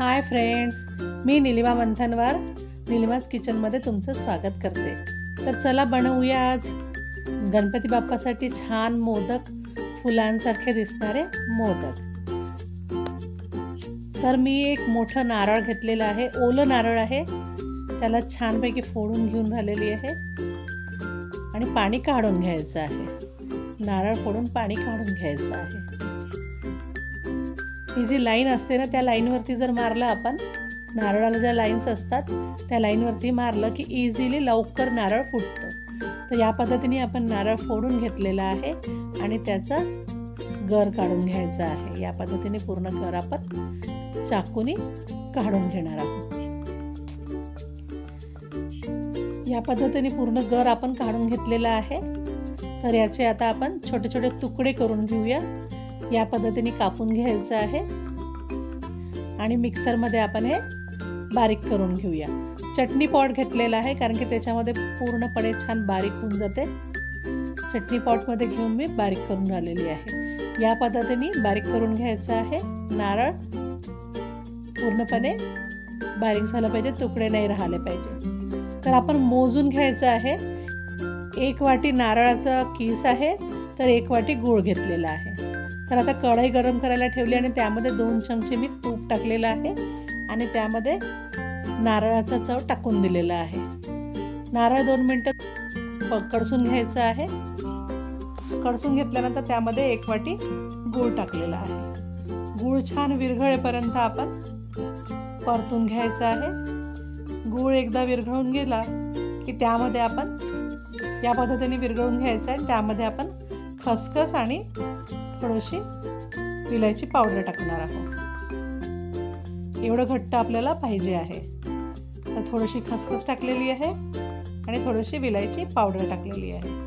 Hi friends मी निलिमा मंथनवार. निलिमाज किचनमध्ये तुमचं स्वागत करते. तर चला बनवूया आज. गणपती बाप्पासाठी छान मोदक फुलांसारखे दिसणारे मोदक. तर मी एक मोठं नारळ घेतलेलं आहे. ओलं नारळ आहे. त्याला छानपैकी फोडून घेऊन राहिलेली आहे. आणि पाणी काढून घ्यायचं आहे. नारळ फोडून पाणी काढून घ्यायचं आहे. ही जी लाईन असते ना त्या लाईनवरती जर मारलं आपण नारळाला ज्या लाईन्स असतात त्या लाईनवरती मारलं की इझिली लवकर नारळ फुटतं. तर या पद्धतीने आपण नारळ फोडून घेतलेला आहे आणि त्याचं गर काढून घ्यायचं आहे. या पद्धतीने पूर्ण गर आपण चाकूनी काढून घेणार आहोत. या पद्धतीने पूर्ण गर आपण काढून घेतलेला आहे. तर याचे आता आपण छोटे छोटे तुकडे करून घेऊया. या पद्धतीने कापून घ्यायचं आहे. आणि मिक्सरमध्ये आपण हे बारीक करून घेऊया. चटणी पॉट घेतलेला आहे कारण की त्याच्यामध्ये पूर्णपणे छान बारीक होऊन जाते. चटणी पॉटमध्ये घेऊन मी बारीक करून आलेली आहे. या पद्धतीने बारीक करून घ्यायचं आहे. नारळ पूर्णपणे बारीक झालं पाहिजे तुकडे नाही राहिले पाहिजे. तर आपण मोजून घ्यायचं आहे. एक वाटी नारळाचा किस आहे. तर एक वाटी गूळ घेतलेला आहे. तर आता कढई गरम करायला ठेवली आणि त्यामध्ये दोन चमचे मी तूप टाकलेलं आहे आणि त्यामध्ये नारळाचा चव टाकून दिलेला आहे. नारळ दोन मिनटं कडसून घ्यायचं आहे. कडसून घेतल्यानंतर त्यामध्ये एक वाटी गूळ टाकलेला आहे. गूळ छान विरघळेपर्यंत आपण परतून घ्यायचं आहे. गूळ एकदा विरघळून गेला की त्यामध्ये आपण या पद्धतीने विरघळून घ्यायचं आहे त्यामध्ये आपण खसखस आणि थोडीशी विलायची पावडर टाकणार आहोत. एवढं घट्ट आपल्याला पाहिजे आहे. तर थोडीशी खसखस टाकलेली आहे आणि थोडीशी विलायची पावडर टाकलेली आहे.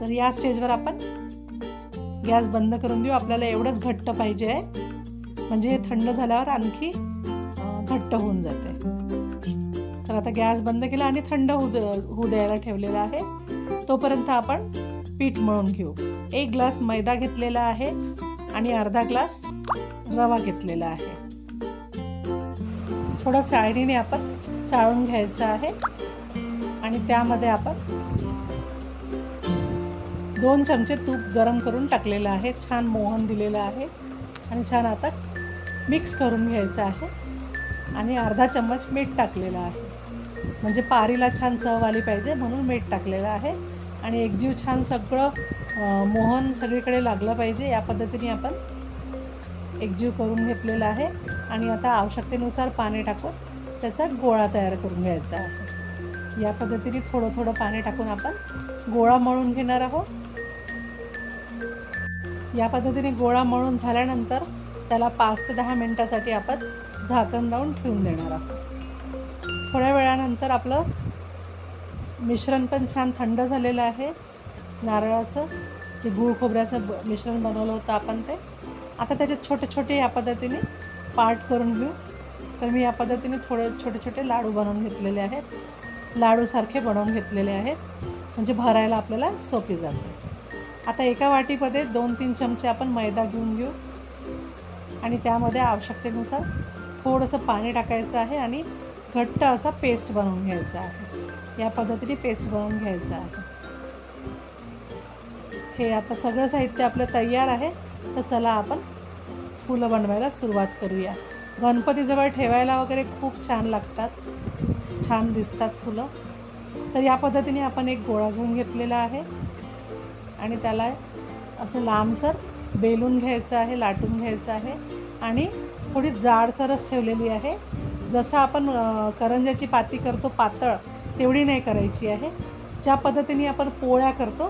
तर या स्टेजवर आपण गॅस बंद करून देऊ. आपल्याला एवढंच घट्ट पाहिजे आहे. म्हणजे हे थंड झाल्यावर आणखी घट्ट होऊन जाते. तर आता गॅस बंद केला आणि थंड होऊ होऊ द्यायला ठेवलेला आहे. तोपर्यंत आपण पीठ मळून घेऊ. एक ग्लास मैदा घेतलेला आहे आणि अर्धा ग्लास रवा घेतलेला आहे. थोडं चाळणीने आपण चाळून घ्यायचं आहे आणि त्यामध्ये आपण दोन चमचे तूप गरम करून टाकलेलं आहे. छान मोहन दिलेलं आहे आणि छान आता मिक्स करून घ्यायचं आहे आणि अर्धा चम्मच मीठ टाकलेलं आहे. म्हणजे पारीला छान चव आली पाहिजे म्हणून मीठ टाकलेलं आहे. आणि एकजीव छान सगळं मोहन सगळीकडे लागलं पाहिजे. या पद्धतीने आपण एकजीव करून घेतलेला आहे. आणि आता आवश्यकतेनुसार पाणी टाकून त्याचा गोळा तयार करून घ्यायचा आहे. या पद्धतीने थोडं थोडं पाणी टाकून आपण गोळा मळून घेणार आहोत. या पद्धतीने गोळा मळून झाल्यानंतर त्याला पाच ते दहा मिनटासाठी आपण झाकण लावून ठेवून देणार आहोत. थोड्या वेळानंतर आपलं मिश्रण पण छान थंड झालेलं आहे. नारळाचं जे गूळ खोबऱ्याचं ब मिश्रण बनवलं होतं आपण ते. आता त्याचे छोटे छोटे या पद्धतीने पार्ट करून घेऊ. तर मी या पद्धतीने थोडे छोटे छोटे लाडू बनवून घेतलेले आहेत. लाडूसारखे बनवून घेतलेले आहेत. म्हणजे भरायला आपल्याला सोपी जाते. आता एका वाटीमध्ये दोन तीन चमचे आपण मैदा घेऊन घेऊ. आणि त्यामध्ये आवश्यकतेनुसार थोडंसं पाणी टाकायचं आहे आणि घट्ट असा पेस्ट बनवून घ्यायचा आहे. या पद्धतीने पेस्ट बनवून घ्यायचं आहे. हे आता सगळं साहित्य आपलं तयार आहे. तर चला आपण फुलं बनवायला सुरुवात करूया. गणपतीजवळ ठेवायला वगैरे खूप छान लागतात. छान दिसतात फुलं. तर या पद्धतीने आपण एक गोळा घेऊन घेतलेला आहे. आणि त्याला असं लांबसर बेलून घ्यायचं आहे लाटून घ्यायचं आहे. आणि थोडी जाडसरच ठेवलेली आहे. जसं आपण करंजाची पाती करतो पातळ तेवढी नाही करायची आहे. ज्या पद्धतीने आपण पोळ्या करतो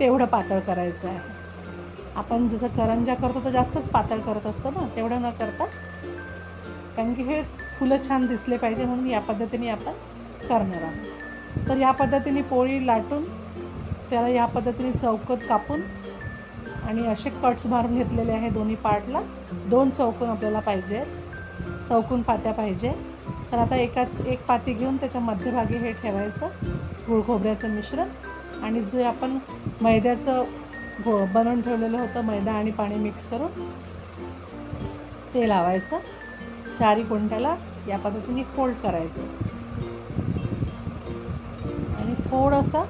तेवढं पातळ करायचं आहे. आपण जसं करंजा करतो तर जास्तच पातळ करत असतो ना तेवढं न करता. कारण की हे फुलं छान दिसले पाहिजे म्हणून या पद्धतीने आपण करणार आहोत. तर या पद्धतीने पोळी लाटून त्याला या पद्धतीने चौकत कापून आणि असे कट्स मारून घेतलेले आहे दोन्ही पार्टला. दोन चौकोन आपल्याला पाहिजे आहेत. चौकून पात्या पाहिजे. तर आता एकाच एक पाती घेऊन त्याच्या मध्यभागी हे ठेवायचं गुळ खोबऱ्याचं मिश्रण. आणि जे आपण मैद्याचं घो बनवून ठेवलेलं होतं मैदा आणि पाणी मिक्स करून ते लावायचं. चारी कोणत्याला या पद्धतीने फोल्ड करायचं. आणि थोडंसं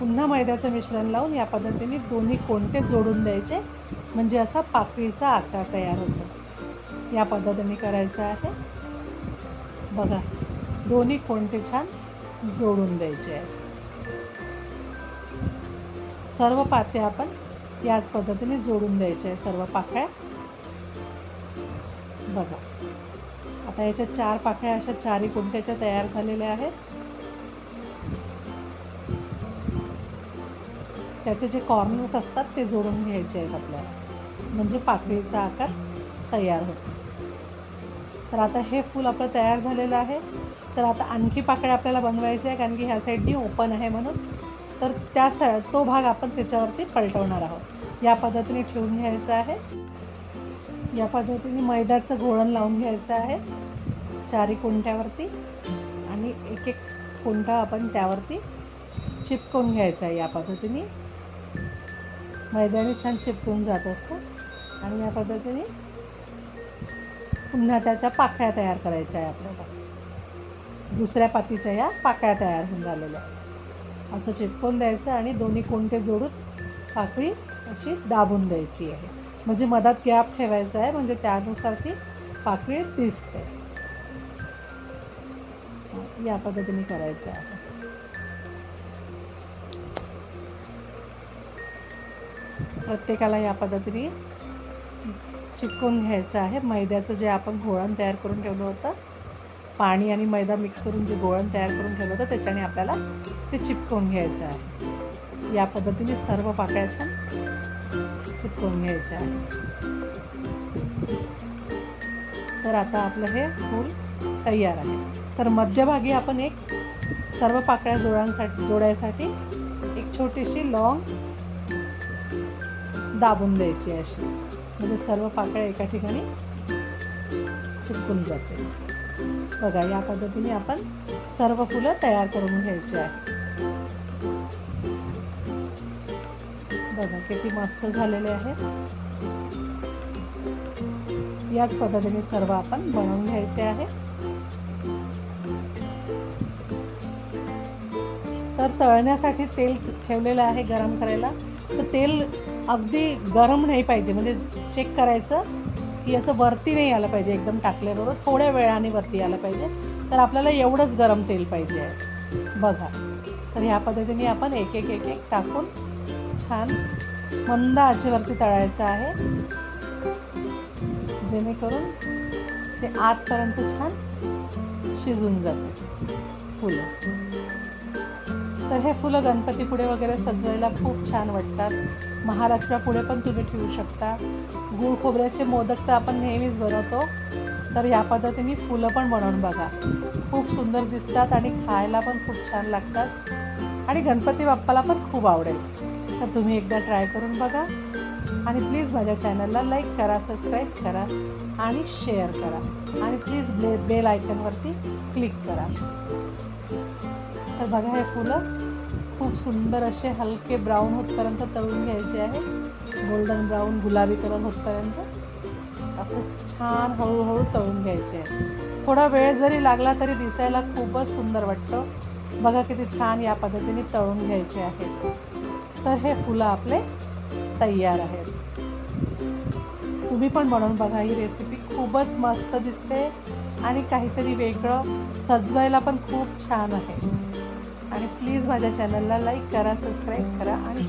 पुन्हा मैद्याचं मिश्रण लावून या पद्धतीने दोन्ही कोणते जोडून द्यायचे म्हणजे असा पाकळीचा आकार तयार होतो. या पद्धतीने करायचं आहे. बघा दोन्ही कोणते छान जोडून द्यायचे आहेत. सर्व पाते आपण याच पद्धतीने जोडून द्यायचे आहे सर्व पाकळ्या. बघा आता याच्या चार पाकळ्या अशा चारही कुंट्याच्या तयार झालेल्या आहेत. त्याचे जे कॉर्नर्स असतात ते जोडून घ्यायचे आहेत आपल्याला. म्हणजे पाकळीचा आकार तयार होतं. तर आता हे फूल आपलं तयार झालेलं आहे. तर आता आणखी पाकळ्या आपल्याला बनवायच्या आहे कारण की ह्या साईडनी ओपन आहे म्हणून. तर त्या सा तो भाग आपण त्याच्यावरती पलटवणार आहोत. या पद्धतीने ठेवून घ्यायचं आहे. या पद्धतीने मैद्याचं घोळण लावून घ्यायचं आहे. चारी कुंट्यावरती आणि एक एक कुंठा आपण त्यावरती चिपकून घ्यायचा आहे या पद्धतीने. मैद्याने छान चिपकून जात असतं. आणि या पद्धतीने पुन्हा त्याच्या पाकळ्या तयार करायच्या आहे आपल्याला. दुसऱ्या पातीच्या या पाकळ्या तयार होऊन झालेल्या आहेत. असं चिपकवून द्यायचं आणि दोन्ही कोणते जोडून पाकळी अशी दाबून द्यायची आहे. म्हणजे मधात गॅप ठेवायचा आहे म्हणजे त्यानुसार ती पाकळी दिसते. या पद्धतीने करायचं आहे. प्रत्येकाला या पद्धतीने चिपकवून घ्यायचं आहे. मैद्याचं जे आपण घोळण तयार करून ठेवलं होतं पाणी आणि मैदा मिक्स करून जे गोळण तयार करून ठेवलं होतं त्याच्याने आपल्याला ते चिपकवून घ्यायचं आहे. या पद्धतीने सर्व पाकळ्या छान चिपकवून घ्यायच्या आहे. तर आता आपलं हे फूल तयार आहे. तर मध्यभागी आपण एक सर्व पाकळ्या जोडांसाठी जोडायसाठी एक छोटीशी लॉंग दाबून द्यायची अशी. म्हणजे सर्व पाकळ्या एका ठिकाणी चिपकून जाते. बघा या पद्धतीने आपण सर्व फुलं तयार करून घ्यायची आहे. बघा किती मस्त झालेले आहेत याच पद्धतीने सर्व आपण बनवून घ्यायचे आहे. तर तळण्यासाठी तेल ठेवलेलं आहे गरम करायला. तर तेल अगदी गरम नाही पाहिजे. म्हणजे चेक करायचं की असं वरती नाही आलं पाहिजे एकदम टाकल्याबरोबर थोड्या वेळाने वरती आलं पाहिजे. तर आपल्याला एवढंच गरम तेल पाहिजे आहे. बघा. तर ह्या पद्धतीने आपण एक एक एक एक टाकून छान मंद आचेवरती तळायचं आहे. जेणेकरून ते आतपर्यंत छान शिजून जाते. फुलं. तर हे फुलं गणपतीपुढे वगैरे सजवायला खूप छान वाटतात. महाराष्ट्रापुढे पण तुम्ही ठेवू शकता. गुळ खोबऱ्याचे मोदक तर आपण नेहमीच बनवतो. तर या पद्धतीने फुलं पण बनवून बघा. खूप सुंदर दिसतात आणि खायला पण खूप छान लागतात. आणि गणपती बाप्पाला पण खूप आवडेल. तर तुम्ही एकदा ट्राय करून बघा. आणि प्लीज माझ्या चॅनलला लाईक करा सबस्क्राईब करा आणि शेअर करा. आणि प्लीज बे बेल आयकनवरती क्लिक करा. तर बघा हे फुलं खूप सुंदर असे हलके ब्राऊन होतपर्यंत तळून घ्यायचे आहे. गोल्डन ब्राऊन गुलाबी कलर होतपर्यंत असं छान हळूहळू तळून घ्यायचे आहे. थोडा वेळ जरी लागला तरी दिसायला खूपच सुंदर वाटतं. बघा किती छान या पद्धतीने तळून घ्यायचे आहे. तर हे फुलं आपले तयार आहेत. तुम्ही पण बनवून बघा ही रेसिपी खूपच मस्त दिसते आणि काहीतरी वेगळं सजवायला पण खूप छान आहे. आणि प्लीज माझ्या चॅनलला लाईक करा सबस्क्राईब करा आणि